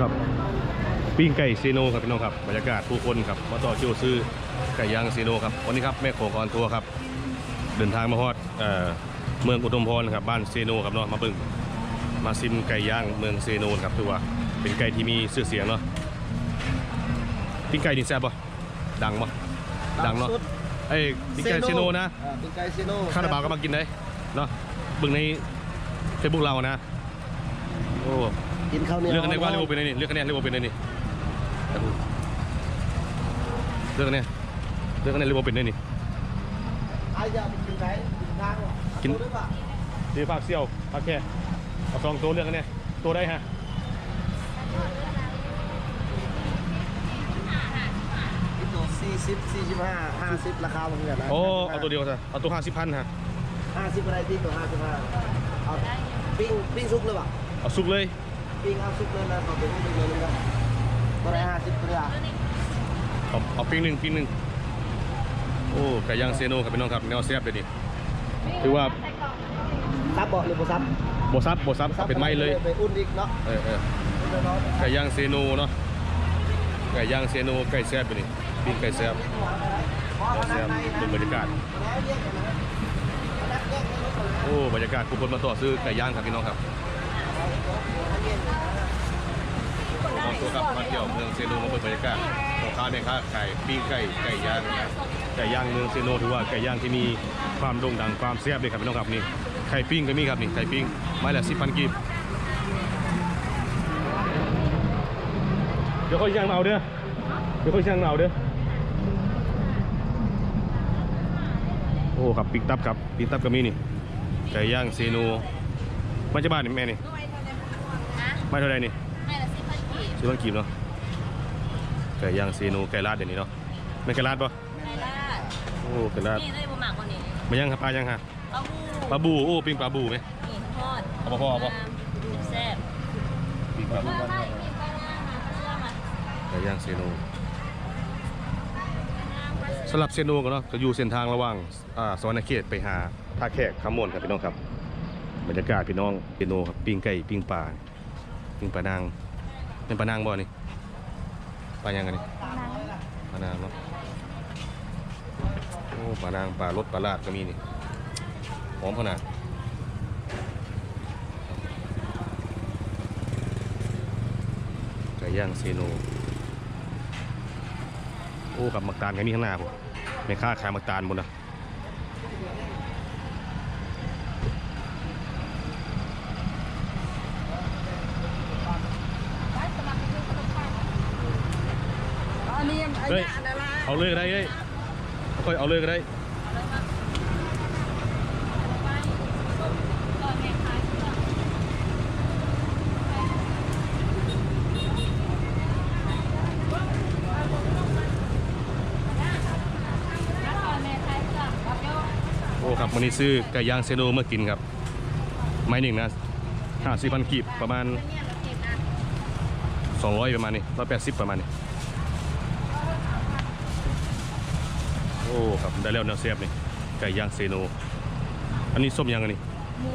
ครับปิ้งไก่ซีโนครับพี่น้องครับบรรยากาศผู้คนครับมาต่อคิวซื้อไก่ย่างซีโนครับวันนี้ครับแม่โขงออนทัวร์ครับเดินทางมาฮอดเอ่อเมืองอุดมพรครับบ้านซีโนครับเนาะมาเบิ่งมาซิมไก่ย่างเมืองซีโนครับถือว่าเป็นไก่ที่มีชื่อเสียงเนาะปิ้งไก่นี่แซ่บปะดังปะดังเนาะสุดเอ้ยปิ้งไก่ซีโนนะอ่าเป็นไก่ซีโน่คาราบาวก็มากินได้เนาะเบิ่งในเฟซบุ๊กเรานะโอ้ กินข้าวเหนียวเลือกกันได้ว่าเรียกว่าเป็นไงนี่เลือกคะแนนเรียกว่าเป็นไงนี่เลือกคะแนนเลือกคะแนนเรียกว่าเป็นไงนี่ไอ้ยาไปกินไหนกินทางวะกินเอาตัวด้วยปะดีภาคเซี่ยวภาคแค่เอาสองตัวเลือกคะแนนตัวได้ฮะกินตัวสี่สิบสี่สิบห้าห้าสิบราคาเหมือนกันนะโอ้เอาตัวเดียวซะเอาตัวห้าสิบพันฮะห้าสิบอะไรที่ตัวห้าสิบห้าเอาปิ้งปิ้งซุปเลยปะเอาสุกเลย ปิ้งเอาซุปเลยนะเอาเป็นปิ้งเลยนะตัวไหนห้าสิบตัวละเอาเอาปิ้งหนึ่งปิ้งหนึ่งโอ้ไก่ย่างเซโนครับพี่น้องครับแนวแซ่บเลยนี่ถือว่าซับบอกหรือบ่ซับโบซับโบซับเอาเป็นไม้เลยไปอุ่นอีกเนาะเออเอออุ่นเลยเนาะไก่ย่างเซโนเนาะไก่ย่างเซโนไก่แซ่บไปนี่ปิ้งไก่แซ่บเพราะแซ่บว่าแซ่บดูบรรยากาศแล้วแยกกันนะแล้วแยกกันนะโอ้บรรยากาศผู้คนมาต่อซื้อไก่ย่างครับพี่น้องครับ ขอบตัวครับมาเที่ยวเมืองเซโนมาเปิดบรรยากาศขอค้าแม่ค้าขายปิ้งไก่ไก่ย่างไก่ย่างเมืองเซโนถือว่าไก่ย่างที่มีความโด่งดังความแซ่บเลยครับพี่น้องครับนี่ไข่ปิ้งก็มีครับนี่ไข่ปิ้งไม้ละสิบพันกีบเดี๋ยวค่อยย่างมาเอาเด้อเดี๋ยวค่อยย่างมาเอาเด้อโอ้ครับปิ้งตับครับปิ้งตับก็มีนี่ไก่ย่างเซโนมาจากบ้านนี่แม่นี่ ไม่เท่าไรนี่ให้ละสิบพันกีบซื้อต้องกีบเนาะไก่ย่างเซโนไก่ลาดเดี๋ยวนี้เนาะไม่ไก่ลาดปะให้ละโอ้ไก่ลาดนี่เลยบุหมากกว่านี้มายังครับปลายังฮะเอาบูปลาบูโอ้ปิ้งปลาบูไหมนี่ทอดเอามาพ่อเอาป่ะดูแซ่บปิ้งปลาบูว่าไม่มีปลาหน้ามาเชื่อมาไก่ย่างเซโนสำหรับเซโนก็เนาะจะอยู่เส้นทางระหว่างอ่าสวรรณเขตไปหาท่าแขกขามวนครับพี่น้องครับบรรยากาศพี่น้องเซโนครับปิ้งไก่ปิ้งปลา ปิ้งปลานางเป็นปลานางบ่นี่ปลายังกันนี่ปลานางเนาะโอ้ปลานางปลารสปลาลาดก็มีนี่หอมขนาดไก่ย่างเซโนโอ้กับมักตาลก็มีข้างหน้าผมไม่ค่าขายมักตาลหมดนะ เฮ้ยเอาเลยก็ได้เฮ้ยค่อยเอาเลยก็ได้โอ้ครับวันนี้ซื้อไก่ย่างเซโนมากินครับ ไม้หนึ่งนะห้าสิบพันกีบประมาณสองร้อยประมาณนี้ร้อยแปดสิบประมาณนี้ อ้ครับได้แล้วแนวเสียบนี่ไก่ย่างเซโน อันนี้ส้มยังอันนี้หมู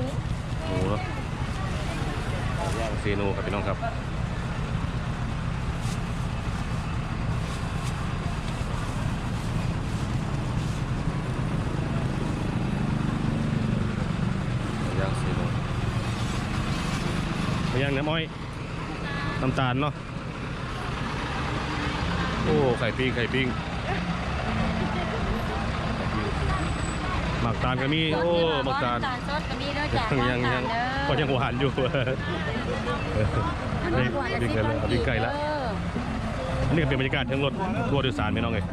หมูเนาะไก่ย่างเซโนครับพี่น้องครับไก่ย่างเซโนไก่ย่างน้ำอ้อยน้ำตาลเนาะโอ้ไข่ปิ้งไข่ปิ้ง หมักตาลก็มีโอ้หมักตาลตาลสดก็มีด้วยจ้ะยังยังก็ยังหวานอยู่นี่นี่ไก่แล้วนี่ไก่แล้วอันนี้ก็เป็นบรรยากาศทั้งรถรถโดยสารไม่น้องเลย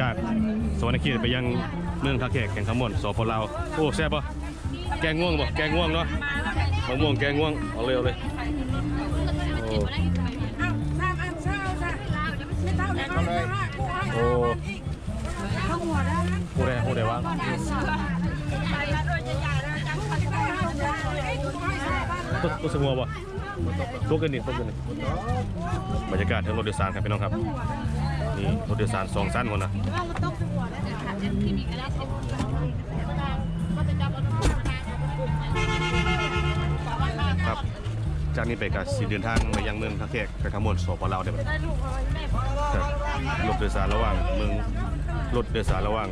จากสวรรณเขตไปยังเมืองท่าแขกแข่งขมวนสปลาวโอ้แซ่บปะแกงง่วงปะแกงง่วงเนาะมะม่วงแกงง่วงเอาเลยเอาเลยโอ้ หัวใดงหัวใดว่าตุ๊กสมัวบ่ตุ๊กกันนี่ตุ๊กกันนี่บรรยากาศทางรถโดยสารครับพี่น้องครับนี่รถโดยสารสองสั้นหมดนะครับจากนี้ไปกับสีเดินทางไปยังเมืองท่าเขกไปขมวดสปลาวเดี๋ยวรถโดยสารระหว่างเมือง รถโดยสารระหว่าง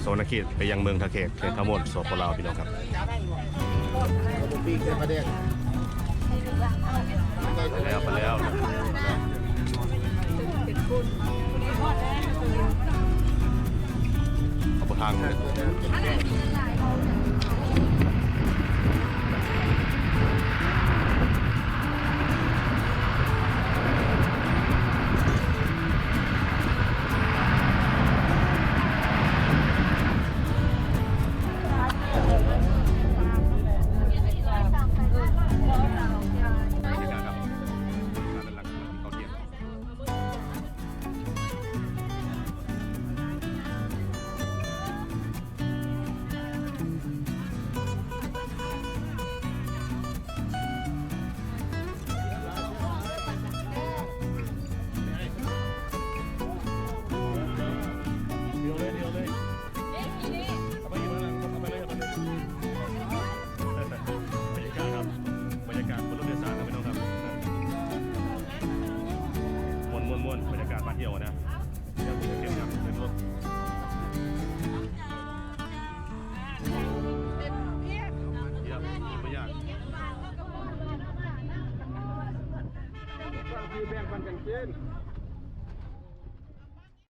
โซนขีดไปยังเมืองทาเขตเขตขมวดสปลาวพี่น้องครับไปแล้วไปแล้วเอาไปทางเลย Bên em.